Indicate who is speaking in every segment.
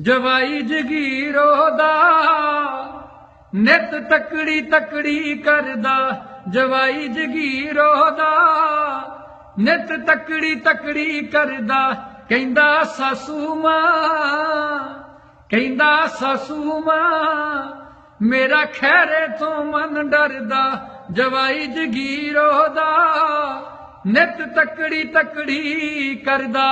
Speaker 1: ਜਵਾਈ ਜਗੀਰੋ ਦਾ ਨਿਤ ਤਕੜੀ ਤਕੜੀ ਕਰਦਾ। ਜਵਾਈ ਜਗੀਰੋ ਦਾ ਨਿਤ ਤਕੜੀ ਤਕੜੀ ਕਰਦਾ। ਕਹਿੰਦਾ, ਸਾਸੂ ਮਾਂ, ਕਹਿੰਦਾ, ਸਾਸੂ ਮਾਂ, ਮੇਰਾ ਖੈਰੇ ਤੋਂ ਮਨ ਡਰਦਾ। ਜਵਾਈ ਜਗੀਰੋ ਦਾ ਨਿਤ ਤਕੜੀ ਤਕੜੀ ਕਰਦਾ।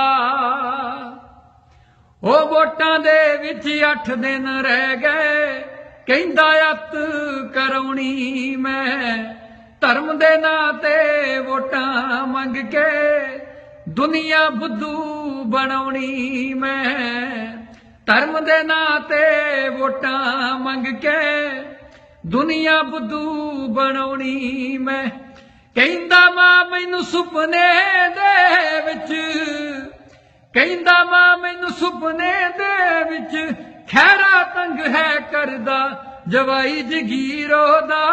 Speaker 1: ਉਹ ਵੋਟਾਂ ਦੇ ਵਿੱਚ 8 ਦਿਨ ਰਹਿ ਗਏ। ਕਹਿੰਦਾ, ਅੱਤ ਕਰਾਉਣੀ ਮੈਂ। ਧਰਮ ਦੇ ਨਾਂ ਤੇ ਵੋਟਾਂ ਮੰਗ ਕੇ ਦੁਨੀਆ ਬੁੱਧੂ ਬਣਾਉਣੀ ਮੈਂ। ਧਰਮ ਦੇ ਨਾਂ ਤੇ ਵੋਟਾਂ ਮੰਗ ਕੇ ਦੁਨੀਆ ਬੁੱਧੂ ਬਣਾਉਣੀ ਮੈਂ। ਕਹਿੰਦਾ, ਮਾਂ, ਮੈਨੂੰ ਸੁਪਨੇ ਦੇ ਵਿੱਚ ਕਹਿੰਦਾ, ਮਾਂ, ਮੈਨੂੰ ਸੁਪਨੇ ਦੇ ਵਿੱਚ ਖੈਰਾ ਤੰਗ ਹੈ ਕਰਦਾ, ਜਵਾਈ ਜਗੀਰੋ ਦਾ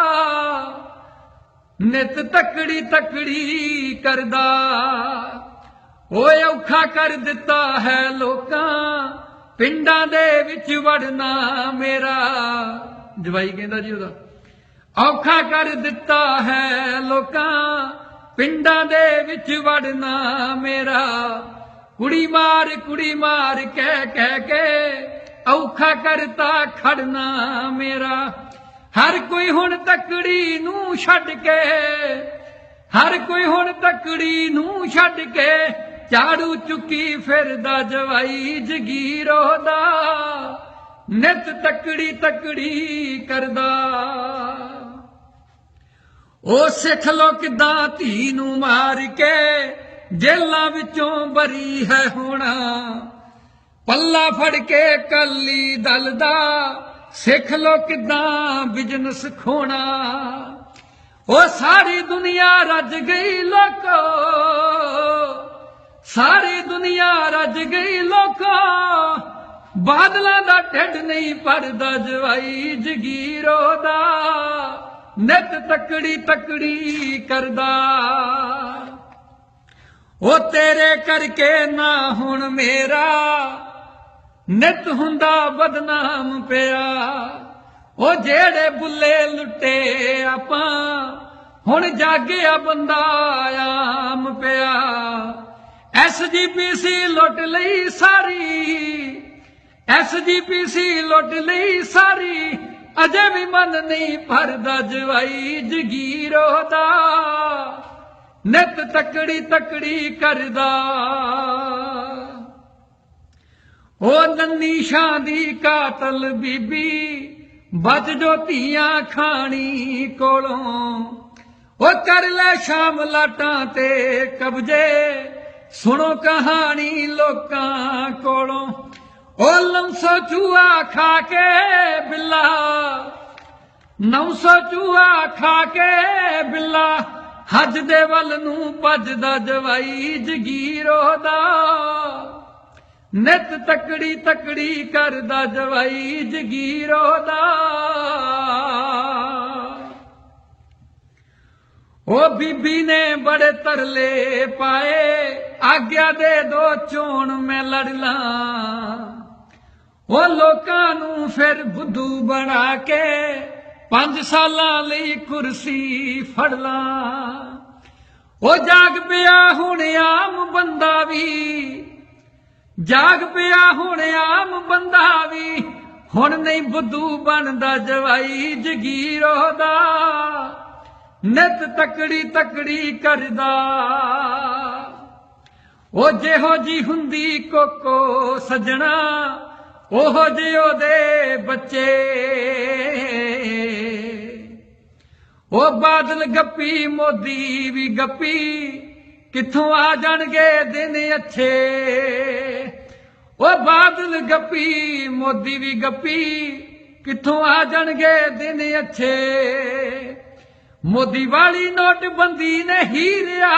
Speaker 1: ਨਿਤ ਤਕੜੀ ਤਕੜੀ ਕਰਦਾ। ਓਏ ਔਖਾ ਕਰ ਦਿੱਤਾ ਹੈ ਲੋਕਾਂ, ਪਿੰਡਾਂ ਦੇ ਵਿੱਚ ਵੜਨਾ ਮੇਰਾ। ਜਵਾਈ ਕਹਿੰਦਾ ਜੀ ਉਹਦਾ, ਔਖਾ ਕਰ ਦਿੱਤਾ ਹੈ ਲੋਕਾਂ, ਪਿੰਡਾਂ ਦੇ ਵਿੱਚ ਵੜਨਾ ਮੇਰਾ। ਕੁੜੀ ਮਾਰ ਕੁੜੀ ਮਾਰ, ਕਹਿ ਕਹਿ ਕੇ ਔਖਾ ਕਰਤਾ ਖੜਨਾ ਮੇਰਾ। ਹਰ ਕੋਈ ਹੁਣ ਤਕੜੀ ਨੂੰ ਛੱਡ ਕੇ, ਹਰ ਕੋਈ ਹੁਣ ਤਕੜੀ ਨੂੰ ਛੱਡ ਕੇ ਝਾੜੂ ਚੁੱਕੀ ਫਿਰਦਾ ਜਵਾਈ ਜਗੀਰੋ ਦਾ ਨਿਤ ਤਕੜੀ ਤਕੜੀ ਕਰਦਾ। ਉਹ ਸਿੱਖ ਲੋ ਕਿਦਾਂ ਧੀ ਨੂੰ ਮਾਰ ਕੇ ਜੇਲਾਂ ਵਿੱਚੋਂ ਬਰੀ ਹੈ ਹੋਣਾ। ਪੱਲਾ ਫੜ ਕੇ ਕੱਲੀ ਦਲ ਦਾ, ਸਿੱਖ ਲੋ ਕਿਦਾਂ ਬਿਜ਼ਨਸ ਖੋਣਾ। ਉਹ ਸਾਰੀ ਦੁਨੀਆ ਰੱਜ ਗਈ ਲੋਕੋ, ਸਾਰੀ ਦੁਨੀਆ ਰੱਜ ਗਈ ਲੋਕੋ। ਬਾਦਲਾਂ ਦਾ ਢਿੱਡ ਨਹੀਂ ਭਰਦਾ ਜਵਾਈ ਜਗੀਰੋ ਦਾ, ਨਿਤ ਤਕੜੀ ਤਕੜੀ ਕਰਦਾ। ਉਹ ਤੇਰੇ ਕਰਕੇ ਨਾ ਹੁਣ ਮੇਰਾ ਨਿਤ ਹੁੰਦਾ ਬਦਨਾਮ ਪਿਆ। ਉਹ ਜਿਹੜੇ ਬੁੱਲੇ ਲੁੱਟੇ ਆਪਾਂ, ਹੁਣ ਜਾਗਿਆ ਬੰਦਾ ਆਮ ਪਿਆ। ਐਸਜੀਪੀਸੀ ਲੁੱਟ ਲਈ ਸਾਰੀ ਐਸਜੀਪੀਸੀ ਲੁੱਟ ਲਈ ਸਾਰੀ, ਅਜੇ ਵੀ ਮਨ ਨਹੀਂ ਭਰਦਾ ਜਵਾਈ ਜਗੀਰੋ ਦਾ। ਨਿਤ ਤਕੜੀ ਤਕੜੀ ਕਰਦਾ। ਉਹ ਨੰਨੀ ਸ਼ਾਂ ਦੀ ਕਾਤਲ ਬੀਬੀ ਬਚ ਜੋ ਧੀਆਂ ਖਾਣੀ ਕੋਲੋਂ। ਉਹ ਕਰ ਲੈ ਸ਼ਾਮ ਲਾਟਾਂ ਤੇ ਕਬਜੇ, ਸੁਣੋ ਕਹਾਣੀ ਲੋਕਾਂ ਕੋਲੋਂ। ਉਹ ਲੰਸੋ ਚੂਆ ਖਾ ਕੇ ਬਿੱਲਾ, ਨੌ ਸੌ ਚੂਆ ਖਾ ਕੇ ਬਿੱਲਾ। ਹੱਜ ਦੇ ਵੱਲ ਨੂੰ ਭੱਜਦਾ ਜਵਾਈ ਜਗੀਰੋ ਦਾ ਨਿਤ ਤਕੜੀ ਤਕੜੀ ਕਰਦਾ ਜਵਾਈ ਜਗੀਰੋ ਦਾ ਉਹ ਬੀਬੀ ਨੇ ਬੜੇ ਤਰਲੇ ਪਾਏ, ਆਗਿਆ ਦੇ ਦੋ ਚੋਣ ਮੈਂ ਲੜ ਲਾਂ। ਉਹ ਲੋਕਾਂ ਨੂੰ ਫਿਰ ਬੁੱਧੂ ਬਣਾ ਕੇ ਪੰਜ ਸਾਲਾਂ ਲਈ ਕੁਰਸੀ ਫੜ ਲਾਂ। ਉਹ ਜਾਗ ਪਿਆ ਹੁਣ ਆਮ ਬੰਦਾ ਵੀ। ਜਾਗ ਪਿਆ ਹੁਣ ਆਮ ਬੰਦਾ ਵੀ। ਹੁਣ ਨਹੀਂ ਬੁੱਧੂ ਬਣਦਾ ਜਵਾਈ ਜਗੀਰੋ ਦਾ ਨਿਤ ਤਕੜੀ ਤਕੜੀ ਕਰਦਾ। ਉਹ ਜਿਹੋ ਜੀ ਹੁੰਦੀ ਕੋਕੋ ਸਜਣਾ, ਉਹੋ ਜਿਹੇ ਉਹਦੇ ਬੱਚੇ। ਉਹ ਬਾਦਲ ਗੱਪੀ ਮੋਦੀ ਵੀ ਗੱਪੀ, ਕਿੱਥੋਂ ਆ ਜਾਣਗੇ ਦਿਨ ਅੱਛੇ? ਉਹ ਬਾਦਲ ਗੱਪੀ ਮੋਦੀ ਵੀ ਗੱਪੀ, ਕਿੱਥੋਂ ਆ ਜਾਣਗੇ ਦਿਨ ਅੱਛੇ? ਮੋਦੀ ਵਾਲੀ ਨੋਟਬੰਦੀ ਨੇ ਹੀਰਿਆ